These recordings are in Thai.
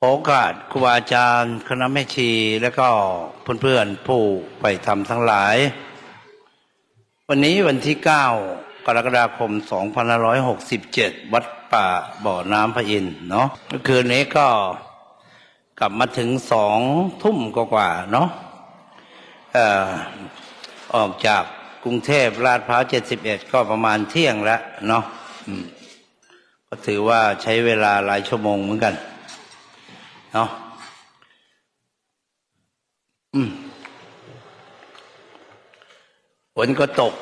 ขอโอกาสครูบาอาจารย์คณะแม่ชีและก็เพื่อนๆผู้ไปทำทั้งหลาย วันนี้วันที่ 9 กรกฎาคม 2567 วัดป่าบ่อน้ำพระอินเนาะเมื่อคืนนี้ก็กลับมาถึงสองทุ่มกว่าๆเนาะออกจากกรุงเทพลาดพร้าว 71 ก็ประมาณเที่ยงแล้วเนาะก็ถือว่าใช้เวลาหลายชั่วโมงเหมือนกัน เนาะฝนก็ตก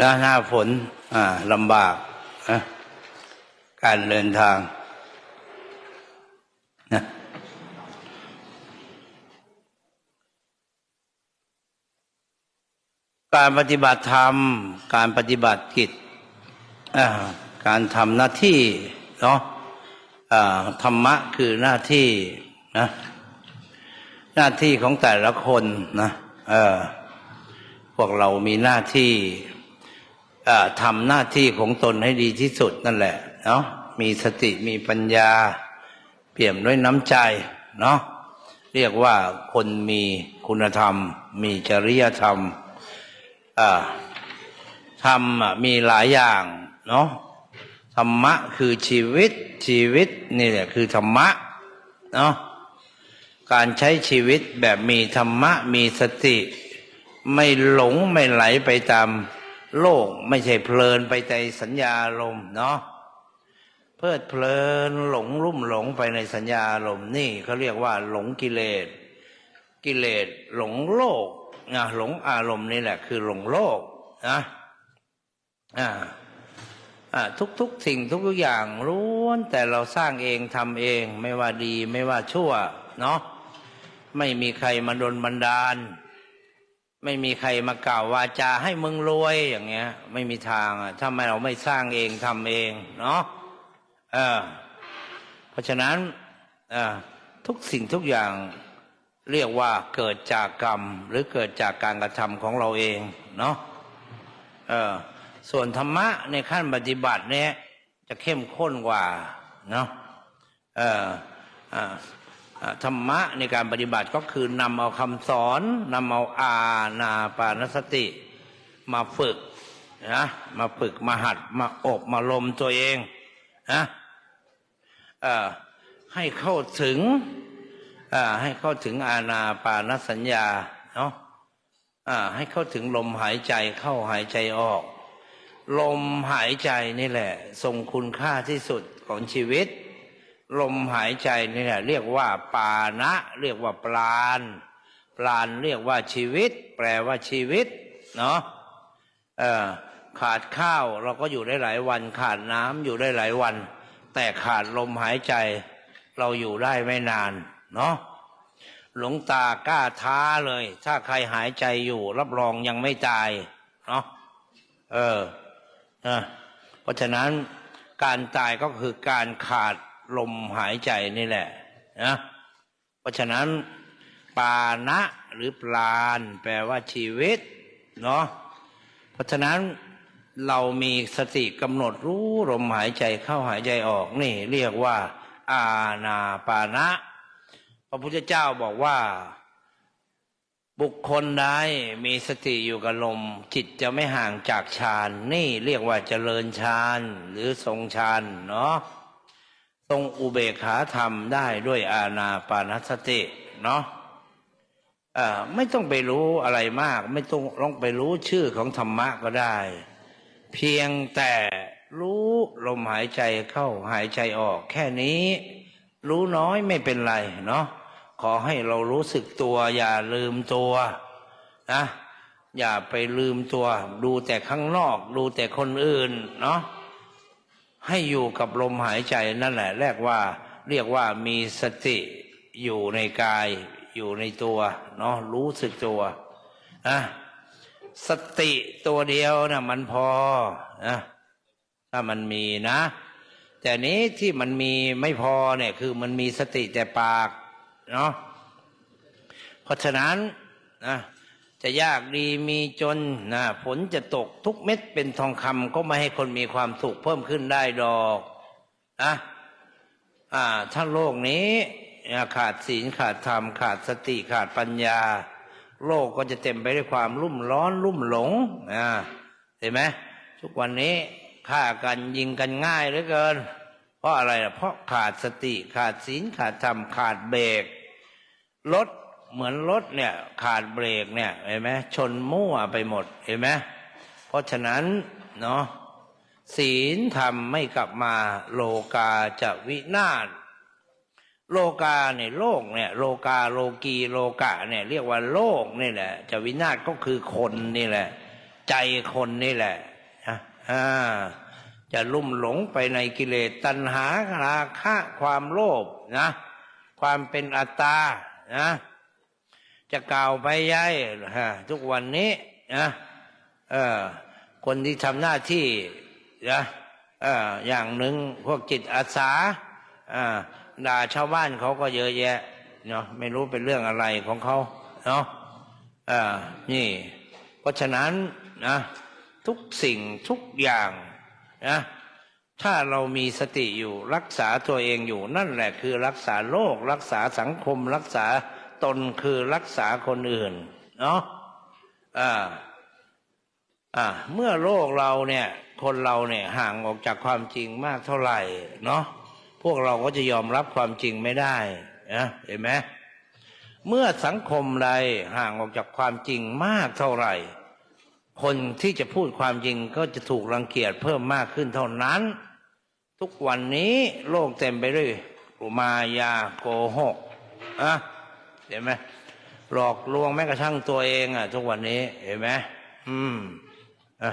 นะหน้าฝน อ่าลำบากนะการเดินทางนะการปฏิบัติธรรม การปฏิบัติกิจการทำหน้าที่เนาะอ่าธรรมะคือหน้าที่ นะหน้าที่ของแต่ละคนนะเออพวกเรามีหน้าที่ทำหน้าที่ของตนให้ดีที่สุดนั่นแหละเนาะมีสติมีปัญญา เปี่ยมด้วยน้ำใจเนาะเรียกว่าคนมีคุณธรรม มีจริยธรรมธรรมมีหลายอย่างเนาะธรรมะคือชีวิตชีวิตนี่แหละคือธรรมะเนาะ การใช้ชีวิตแบบมีธรรมะมีสติ ไม่หลงไม่ไหลไปตามโลกไม่ใช่เพลินไปในสัญญาลมเนาะเพลิดเพลินหลงรุ่มหลงไปในสัญญาลมนี่เขาเรียกว่า หลงกิเลส กิเลสหลงโลกนะหลงอารมณ์นี่แหละ คือหลงโลกนะอ่าอ่าทุกสิ่งทุกๆอย่างล้วนแต่เราสร้างเองทำเอง ไม่ว่าดีไม่ว่าชั่ว เนาะ ไม่มีใครมาดนบันดาล ไม่มีใครมากล่าววาจาให้มึงรวยอย่างเงี้ย ไม่มีทางอะถ้าไม่เราไม่สร้างเองทำเองเนาะเออ เพราะฉะนั้นอ่าทุกสิ่งทุกอย่างเรียกว่าเกิดจากกรรม หรือเกิดจากการกระทำของเราเองเนาะเออส่วนธรรมะในขั้นปฏิบัติเนี่ย จะเข้มข้นกว่าเนาะเอออ่าอ่า ธรรมะในการปฏิบัติก็คือนำเอาคำสอนนำเอาอาณาปานสติ มาฝึกนะมาฝึกมาหัดมาอบมาลมตัวเองนะให้เข้าถึงให้เข้าถึงอาณาปานสัญญาเนาะให้เข้าถึงลมหายใจเข้าหายใจออก ลมหายใจนี่แหละทรงคุณค่าที่สุดของชีวิต ลมหายใจนี่แหละเรียกว่าปานะ เรียกว่าปราณปราณเรียกว่าชีวิต แปลว่าชีวิต เนาะเออขาดข้าวเราก็อยู่ได้หลายวัน ขาดน้ำอยู่ได้หลายวัน แต่ขาดลมหายใจ เราอยู่ได้ไม่นานเนาะหลวงตากล้าท้าเลย ถ้าใครหายใจอยู่ รับรองยังไม่ตายเนาะเออนะเพราะฉะนั้นการตายก็คือการขาด ลมหายใจนี่แหละนะเพราะฉะนั้นปานะหรือปราณแปลว่าชีวิตเนาะเพราะฉะนั้นเรามีสติกำหนดรู้ลมหายใจเข้าหายใจออกนี่ เรียกว่า อาณาปานะ พระพุทธเจ้าบอกว่า บุคคลใดมีสติอยู่กับลม จิตจะไม่ห่างจากฌานนี่เรียกว่าเจริญฌานหรือทรงฌานเนาะ ทรงอุเบกขาธรรมได้ด้วยอาณาปานสติเนาะไม่ต้องไปรู้อะไรมาก ไม่ต้องลองไปรู้ชื่อของธรรมะก็ได้ เพียงแต่รู้ลมหายใจเข้าหายใจออก แค่นี้ รู้น้อยไม่เป็นไรเนาะขอให้เรารู้สึกตัว อย่าลืมตัวนะอย่าไปลืมตัว ดูแต่ข้างนอก ดูแต่คนอื่นเนาะ ให้อยู่กับลมหายใจนั่นแหละเรียกว่า เรียกว่ามีสติอยู่ในกาย อยู่ในตัวเนาะรู้สึกตัวนะสติตัวเดียวนะมันพอนะถ้ามันมีนะ แต่นี้ที่มันมีไม่พอเนี่ย คือมันมีสติแต่ปากเนาะเพราะฉะนั้นนะ จะยากดีมีจนนะฝนจะตกทุกเม็ดเป็นทองคำก็ไม่ให้คนมีความสุขเพิ่มขึ้นได้ดอกนะอ่าถ้าโลกนี้ขาดศีลขาดธรรมขาดสติขาดปัญญา โลกก็จะเต็มไปด้วยความรุ่มร้อนรุ่มหลงอ่าเห็นไหมทุกวันนี้ฆ่ากันยิงกันง่ายเหลือเกิน เพราะอะไรเพราะขาดสติขาดศีลขาดธรรมขาดเบรกรถ เหมือนรถเนี่ยขาดเบรกเนี่ยเห็นไหมชนมั่วไปหมดเห็นไหมเพราะฉะนั้นเนาะศีลธรรมไม่กลับมาโลกาจะวินาศโลกาเนี่ยโลกเนี่ย โลกาโลกีโลกะเนี่ย เรียกว่าโลกนี่แหละ จะวินาศก็คือคนนี่แหละ ใจคนนี่แหละนะอ่าจะลุ่มหลงไปในกิเลสตัณหาราคะความโลภนะ ความเป็นอัตตานะ จะกล่าวไปย้ายฮะทุกวันนี้นะเออคนที่ทำหน้าที่นะเอออย่างหนึ่งพวกจิตอาสาอ่าด่าชาวบ้านเขาก็เยอะแยะเนาะไม่รู้เป็นเรื่องอะไรของเขาเนาะอ่านี่ เพราะฉะนั้นนะทุกสิ่งทุกอย่างนะถ้าเรามีสติอยู่รักษาตัวเองอยู่นั่นแหละคือรักษาโลก รักษาสังคมรักษา ตนคือรักษาคนอื่น เนาะอ่าอ่าเมื่อโลกเราเนี่ย คนเราเนี่ยห่างออกจากความจริงมากเท่าไหร่เนาะพวกเราก็จะยอมรับความจริงไม่ได้นะเห็นไหมเมื่อสังคมใดห่างออกจากความจริงมากเท่าไหร่ คนที่จะพูดความจริงก็จะถูกรังเกียจเพิ่มมากขึ้นเท่านั้น ทุกวันนี้โลกเต็มไปด้วยมายาโกหกอะ เห็นไหมหลอกลวงแม้กระทั่งตัวเองอะ ทุกวันนี้ เห็นไหมอืมอะ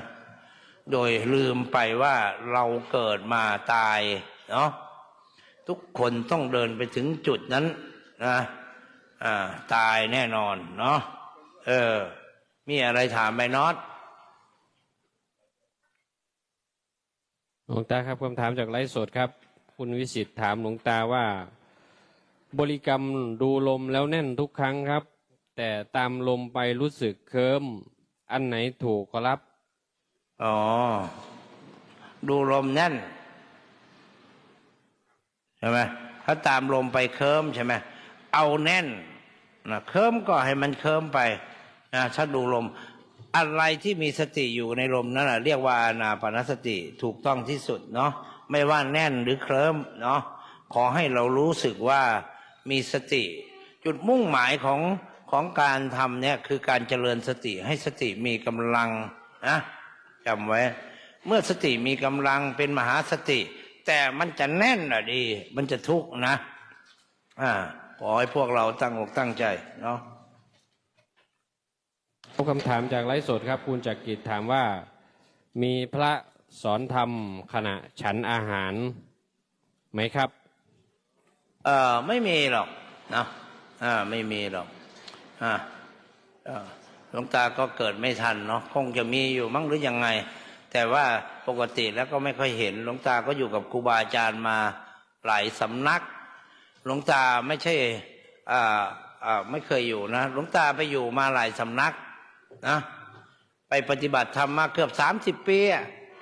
โดยลืมไปว่าเราเกิดมาตาย เนาะทุกคนต้องเดินไปถึงจุดนั้นนะอ่า ตายแน่นอน เนาะเออ มีอะไรถามไหมน็อตหลวงตาครับคำถามจากไลฟ์สดครับ คุณวิสิตถามหลวงตาว่า บริกรรมดูลมแล้วแน่นทุกครั้งครับ แต่ตามลมไปรู้สึกเคิมอันไหนถูกครับ อ๋อ ดูลมแน่นใช่ไหมถ้าตามลมไปเคิมใช่ไหมเอาแน่นนะเคิมก็ให้มันเคิมไปนะถ้าดูลม อะไรที่มีสติอยู่ในลมนั่นแหะเรียกว่าอานาปนสติถูกต้องที่สุดเนาะไม่ว่าแน่นหรือเคลิ้มเนาะขอให้เรารู้สึกว่า มีสติ จุดมุ่งหมายของของการทำเนี่ยคือการเจริญสติให้สติมีกำลังนะจำไว้ เมื่อสติมีกำลังเป็นมหาสติ แต่มันจะแน่นอะดี มันจะทุกข์นะอ่าขอให้พวกเราตั้งอกตั้งใจเนาะคำถามจากไลฟ์สดครับ คุณจักริดถามว่า มีพระสอนธรรมขณะฉันอาหารไหมครับ เออไม่มีหรอกนะอ่าไม่มีหรอกอ่าหลวงตาก็เกิดไม่ทันเนาะคงจะมีอยู่มั้งหรือยังไง แต่ว่าปกติแล้วก็ไม่ค่อยเห็นหลวงตาก็อยู่กับครูบาอาจารย์มาหลายสำนักหลวงตาไม่ใช่อ่าอ่าไม่เคยอยู่นะหลวงตาไปอยู่มาหลายสำนักนะไปปฏิบัติธรรมมาเกือบสามสิบปี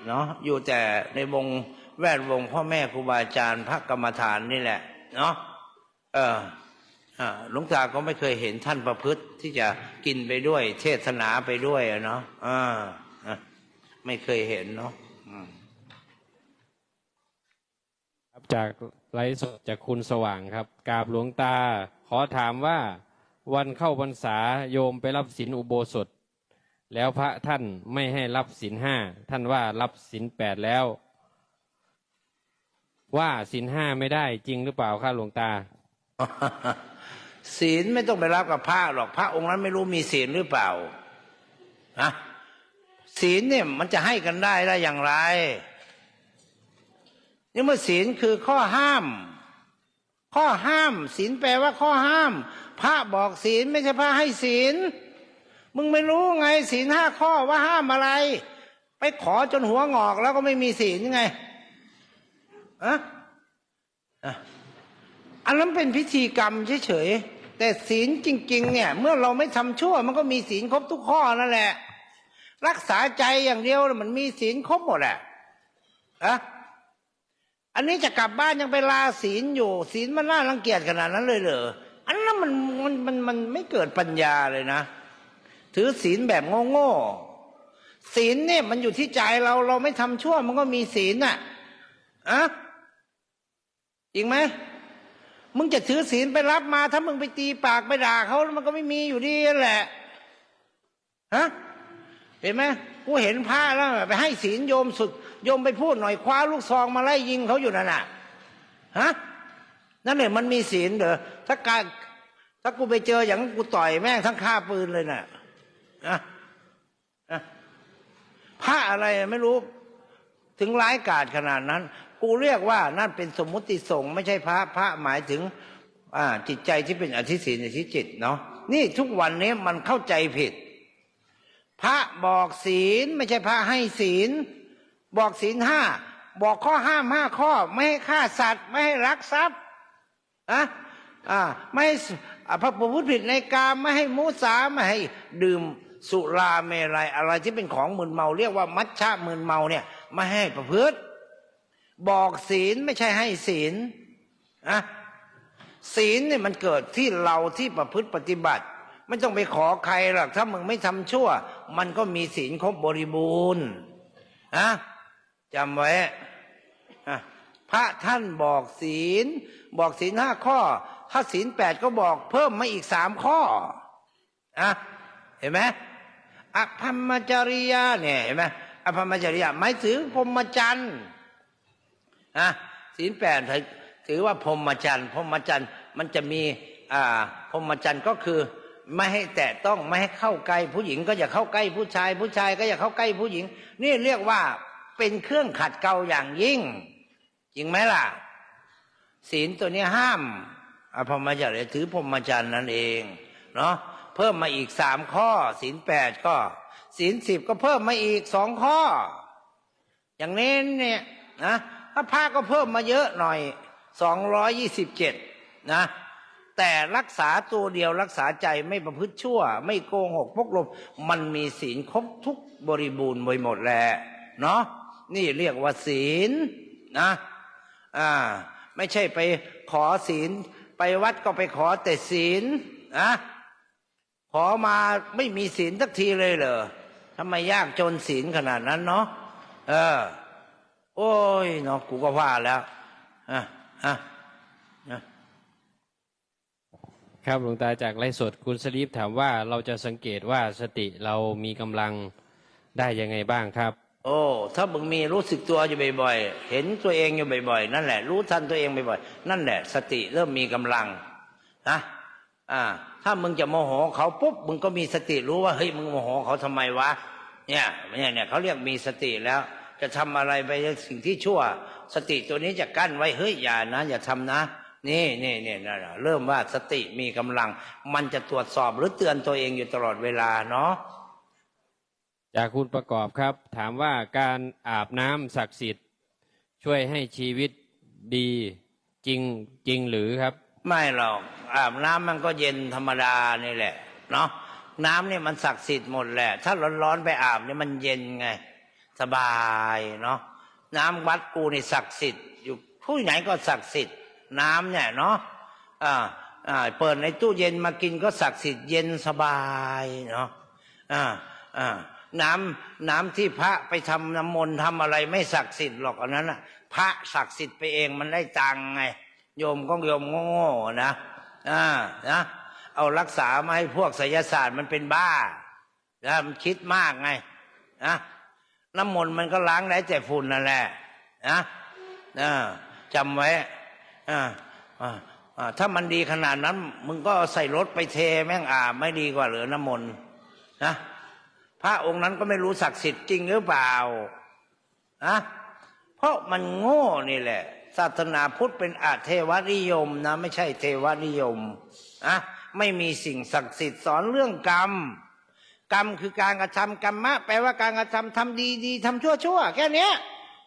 เนาะอยู่แต่ในวงแวดวงพ่อแม่ครูบาอาจารย์พระกรรมฐานนี่แหละ เนาะเออหลวงตาก็ไม่เคยเห็นท่านประพฤติที่จะกินไปด้วย เทศนาไปด้วยเนาะอ่าอะไม่เคยเห็นเนาะครับจากไลฟ์สดจากคุณสว่างครับกราบหลวงตา ขอถามว่า วันเข้าพรรษาโยมไปรับศีลอุโบสถ แล้วพระท่านไม่ให้รับศีลห้าท่านว่ารับศีลแปดแล้ว ว่าศีลห้าไม่ได้จริงหรือเปล่าครับหลวงตา ศีลไม่ต้องไปรับกับพระหรอกพระองค์นั้นไม่รู้มีศีลหรือเปล่านะศีลเนี่ยมันจะให้กันได้ได้อย่างไรนี่เมื่อศีลคือข้อห้าม ข้อห้าม ศีลแปลว่าข้อห้าม พระบอกศีลไม่ใช่พระให้ศีลมึงไม่รู้ไงศีลห้าข้อว่าห้ามอะไร ไปขอจนหัวงอกแล้วก็ไม่มีศีลยังไง อะอะอันนั้นเป็นพิธีกรรมเฉยๆแต่ศีลจริง ๆ เนี่ย เมื่อเราไม่ทำชั่ว มันก็มีศีลครบทุกข้อนั่นแหละ รักษาใจอย่างเดียวมันมีศีลครบหมดแหละอะอันนี้จะกลับบ้านยังไปลาศีลอยู่ ศีลมันน่ารังเกียจขนาดนั้นเลยเหรออันนั้นมันมันมันมันไม่เกิดปัญญาเลยนะ ถือศีลแบบโง่ๆศีลเนี่ยมันอยู่ที่ใจเราเราไม่ทำชั่ว มันก็มีศีลน่ะอะ จริงไหมมึงจะถือศีลไปรับมา ถ้ามึงไปตีปากไปด่าเขามันก็ไม่มีอยู่ดีแหละฮะเห็นไหมกูเห็นพระแล้วไปให้ศีลโยมสุดโยมไปพูดหน่อยคว้าลูกซองมาไล่ยิงเขาอยู่นั่นน่ะฮะนั่นเนี่ยมันมีศีลเด้อถ้าการถ้ากูไปเจออย่างกูต่อยแม่งทั้งฆ่าปืนเลยน่ะอะอะพระอะไรไม่รู้ ถึงร้ายกาจขนาดนั้น กูเรียกว่านั่นเป็นสมมุติสงฆ์ไม่ใช่พระพระหมายถึง อ่า จิตใจที่เป็นอธิศีลอธิจิตเนาะนี่ทุกวันนี้มันเข้าใจผิด พระบอกศีลไม่ใช่พระให้ศีล บอกศีลห้าบอกข้อห้ามห้าข้อ ไม่ให้ฆ่าสัตว์ ไม่ให้รักทรัพย์อะอ่าไม่ให้พระประพฤติผิดในกามไม่ให้มุสาไม่ให้ดื่มสุราเมรัยอะไรที่เป็นของมึนเมา เรียกว่ามัชฌะมึนเมาเนี่ยไม่ให้ประพฤติ บอกศีลไม่ใช่ให้ศีลอะศีลเนี่ยมันเกิดที่เราที่ประพฤติปฏิบัติ ไม่ต้องไปขอใครหรอกถ้ามึงไม่ทำชั่ว มันก็มีศีลครบบริบูรณ์อะจำไว้พระท่านบอกศีล บอกศีลห้าข้อ ถ้าศีลแปดก็บอกเพิ่มมาอีกสามข้ออะเห็นไหมอภรรมจริยาเนี่ยเห็นไหมอภรรมจริยาหมายถึงพรหมจรรย์ อะศีลแปดถือว่าพรหมจรรย์พรหมจรรย์มันจะมีอ่าพรหมจรรย์ก็คือไม่ให้แตะต้องไม่ให้เข้าใกล้ผู้หญิง ก็อย่าเข้าใกล้ผู้ชาย ผู้ชายก็อย่าเข้าใกล้ผู้หญิง นี่เรียกว่าเป็นเครื่องขัดเกลาอย่างยิ่งจริงไหมล่ะ ศีลตัวนี้ห้ามอภรรมจรรย์ถือพรหมจรรย์นั่นเองเนาะเพิ่มมาอีกสามข้อ ศีลแปดก็ ศีลสิบก็เพิ่มมาอีกสองข้อ อย่างนี้เนี่ยนะ ถ้าพระก็เพิ่มมาเยอะหน่อยสองร้อยยี่สิบเจ็ดนะ แต่รักษาตัวเดียวรักษาใจไม่ประพฤติชั่ว ไม่โกหกพกลมมันมีศีลครบทุกบริบูรณ์ไปหมดแหละเนาะนี่เรียกว่าศีลนะอ่าไม่ใช่ไปขอศีล ไปวัดก็ไปขอแต่ศีลนะขอมาไม่มีศีลสักทีเลยเหรอทำไมยากจนศีลขนาดนั้นเนาะเออ โอ้ยเนาะกูก็ว่าแล้วอะอะอะครับหลวงตาจากไลฟ์สดคุณสลีฟถามว่าเราจะสังเกตว่าสติเรามีกำลังได้ยังไงบ้างครับ โอ้ถ้ามึงมีรู้สึกตัวอยู่บ่อยๆเห็นตัวเองอยู่บ่อยๆนั่นแหละ รู้ทันตัวเองบ่อยๆนั่นแหละ สติเริ่มมีกำลังนะอ่า ถ้ามึงจะโมโหเขาปุ๊บมึงก็มีสติรู้ว่าเฮ้ยมึงโมโหเขาทำไมวะเนี่ยเนี่ยเนี่ยเขาเรียกมีสติแล้ว จะทำอะไรไปสิ่งที่ชั่ว สติตัวนี้จะกั้นไว้เฮ้ยอย่านะ อย่าทำนะ นี่นี่นี่นั่นน่ะเริ่มว่าสติมีกำลัง มันจะตรวจสอบหรือเตือนตัวเองอยู่ตลอดเวลาเนาะจากคุณประกอบครับ ถามว่าการอาบน้ำศักดิ์สิทธิ์ ช่วยให้ชีวิตดีจริงจริงหรือครับ ไม่หรอกอาบน้ำมันก็เย็นธรรมดานี่แหละ เนาะน้ำเนี่ยมันศักดิ์สิทธิ์หมดแหละ ถ้าร้อนๆไปอาบเนี่ยมันเย็นไง สบายเนาะน้ำวัดกูนี่ศักดิ์สิทธิ์อยู่ผู้ไหนก็ศักดิ์สิทธิ์น้ำเนี่ยเนาะอ่าอ่าเปิดในตู้เย็นมากินก็ศักดิ์สิทธิ์เย็นสบายเนาะอ่าอ่าน้ำน้ำที่พระไปทำน้ำมนต์ทำอะไรไม่ศักดิ์สิทธิ์หรอกอันนั้นน่ะ พระศักดิ์สิทธิ์ไปเองมันได้ตังไง โยมก็โยมโง่ๆนะอ่านะเอารักษามาให้พวกไสยศาสตร์มันเป็นบ้านะมันคิดมากไงนะ น้ำมนต์มันก็ล้างได้แต่ฝุ่นนั่นแหละนะจำไว้ถ้ามันดีขนาดนั้น มึงก็ใส่รถไปเทแม่งอาบไม่ดีกว่าเหรือน้ำมนต์นะพระองค์นั้นก็ไม่รู้ศักดิ์สิทธิ์จริงหรือเปล่านะเพราะมันโง่นี่แหละ ศาสนาพุทธเป็นอาเทวนิยมนะ ไม่ใช่เทวนิยมนะไม่มีสิ่งศักดิ์สิทธิ์สอนเรื่องกรรม กรรมคือการกระทำกรรมะแปลว่าการกระทำทำดีดีทำชั่วชั่วแค่เนี้ย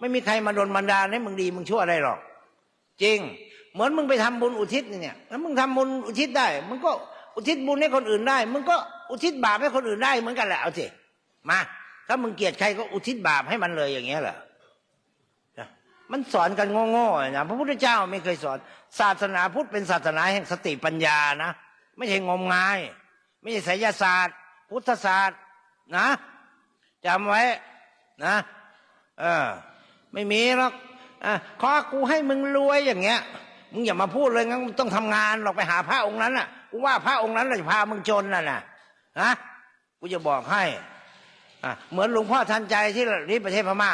ไม่มีใครมาโดนบันดาลให้มึงดีมึงชั่วอะไรหรอก จริง เหมือนมึงไปทำบุญอุทิศเนี่ยแล้วมึงทำบุญอุทิศได้มึงก็อุทิศบุญให้คนอื่นได้มึงก็อุทิศบาปให้คนอื่นได้เหมือนกันแหละเอาสิมาถ้ามึงเกลียดใครก็อุทิศบาปให้มันเลยอย่างเงี้ยเหรอมมันสอนกันโง่ๆนะพระพุทธเจ้าไม่เคยสอน ศาสนาพุทธเป็นศาสนาแห่งสติปัญญานะ ไม่ใช่งมงาย ไม่ใช่ไสยศาสตร์ พุทธศาสตร์นะจำไว้นะเออไม่มีหรอกอขอกูให้มึงรวยอย่างเงี้ย มึงอย่ามาพูดเลยงั้นต้องทำงานหรอกไปหาพระองค์นั้นน่ะกูว่าพระองค์นั้นเราจะพามึงจนน่ะนะนะกูจะบอกให้อะเหมือนหลวงพ่อทันใจที่ที่ประเทศพม่า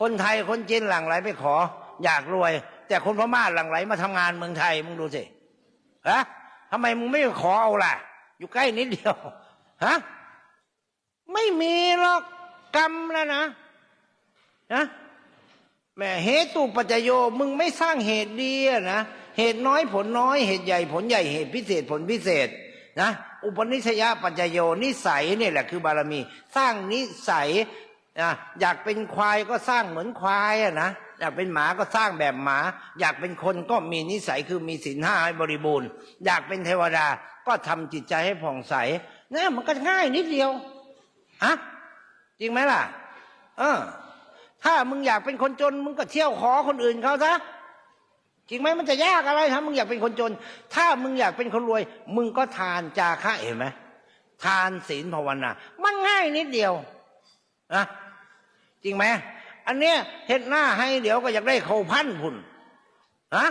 คนไทยคนจีนหลั่งไหลไปขอ อยากรวย แต่คนพม่าหลั่งไหลมาทำงานเมืองไทยมึงดูสิฮะทำไมมึงไม่ขอเอาล่ะ อยู่ใกล้นิดเดียว ฮะไม่มีหรอกกรรมแล้วนะนะแม่เหตุปัจจโยมึงไม่สร้างเหตุดีนะเหตุน้อยผลน้อยเหตุใหญ่ผลใหญ่เหตุพิเศษผลพิเศษนะอุปนิสัยปัจจโยนิสัยนี่แหละคือบารมี สร้างนิสัยนะอยากเป็นควายก็สร้างเหมือนควายอะนะอยากเป็นหมาก็สร้างแบบหมา อยากเป็นคนก็มีนิสัยคือมีศีลห้าให้บริบูรณ์ อยากเป็นเทวดาก็ทำจิตใจให้ผ่องใส นี่ยมันก็ง่ายนิดเดียวอะจริงไหมล่ะ เออ ถ้ามึงอยากเป็นคนจน มึงก็เที่ยวขอคนอื่นเขาซะจริงไหมมันจะยากอะไรถ้ามึงอยากเป็นคนจน ถ้ามึงอยากเป็นคนรวย มึงก็ทานจาคะเห็นไหมทานศีลภาวนา มันง่ายนิดเดียวนะจริงไหมอันเนี้ยเฮ็ดหน้าให้เดี๋ยวก็อยากได้เขาพันพุ่นฮะ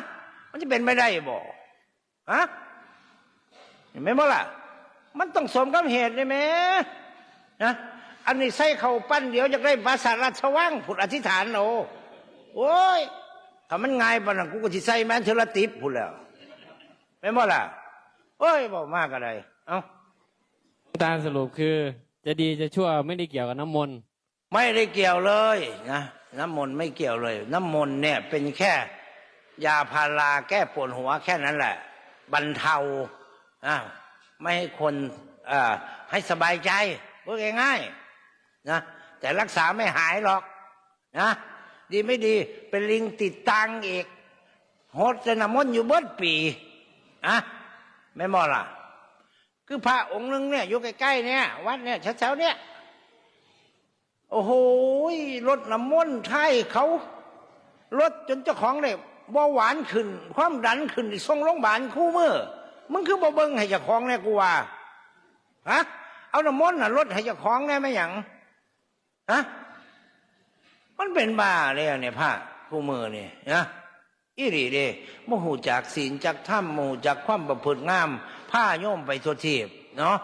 มันจะเป็นไม่ได้บ่ฮะเห็นไหมบ่ล่ะ มันต้องสมกับเหตุเลยไหมนะอันนี้ใส่เขาปั้นเดี๋ยวอยากได้ภาษาราชวังผุดอธิษฐานโอ้โอ้ยถ้ามันง่ายปานนั้นกูก็สิใส่แม่นเทอละติบพุ่นแล้วไม่นบ่ล่ะโอ้ยบอกมากอะไรเอ้าหลวงตาสรุปคือ จะดีจะชั่วไม่ได้เกี่ยวกับน้ำมนต์ไม่ได้เกี่ยวเลยนะน้ำมนต์ไม่เกี่ยวเลย น้ำมนต์เนี่ย เป็นแค่ ยาพาราแก้ปวดหัวแค่นั้นแหละ บรรเทาอะ ไม่ให้คนให้สบายใจพูดง่ายๆนะแต่รักษาไม่หายหรอกนะดีไม่ดีเป็นลิงติดตังอีกโหดจะนำมนอยู่เบิดปีอะไม่มอล่ะ คือพระองค์นึงเนี่ยอยู่ใกล้ๆเนี่ย วัดเนี่ยแถวๆเนี่ย โอ้โหรถน้ำมนต์ไทยเขารถจนเจ้าของเนี่ยเบาหวานขึ้น ความดันขึ้นส่งโรงพยาบาลคู่มือ มึงคือบ่เบิ้งให้เจ้าของเนี่ยกูว่าฮะเอาน้ำมนต์น่ะรถให้เจ้าของเนี่ยไม่หยังฮะมันเป็นบ้าเลยเนี่ยพระคู่มือเนี่ยนะอีหลีเดโมหูจากศีลจากถ้ำโมหูจากความประพฤติงามผ้าโยมไปทั่วทีบเนาะ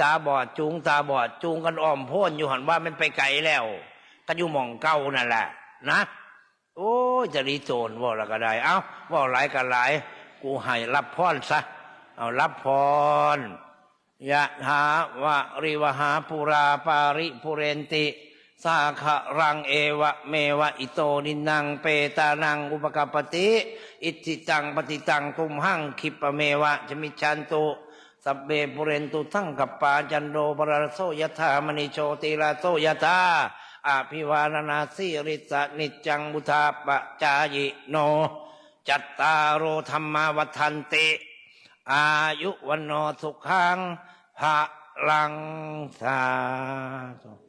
ตาบอดจูงตาบอดจูงกันอ้อมโพ่นอยู่หันว่ามันไปไกลแล้วก็อยู่หมองเก่านั่นแหละ นะโอ้จะรีโจรว่าละก็ได้ เอ้าว่าหลายกันหลาย กูให้รับพรซะ เอารับพรยะหาวะริวหาปุราปาริปุเรนติ สาขรังเอวะเมวะอิโตนินังเปตานังอุปกปปติ อิทิตังปฏิตังตุมหังคิปะเมวะจะมิชันตุสัพเบปุเรนตุทั้งกับปาจันโดปรโสยถามณิโชติลาโสยถาอาภิวานานาสิริสะนิจังบุทาปะจายโน จัตตารโอธรรมาวัฏันติ อายุวันโนสุขังภะลังสาธุ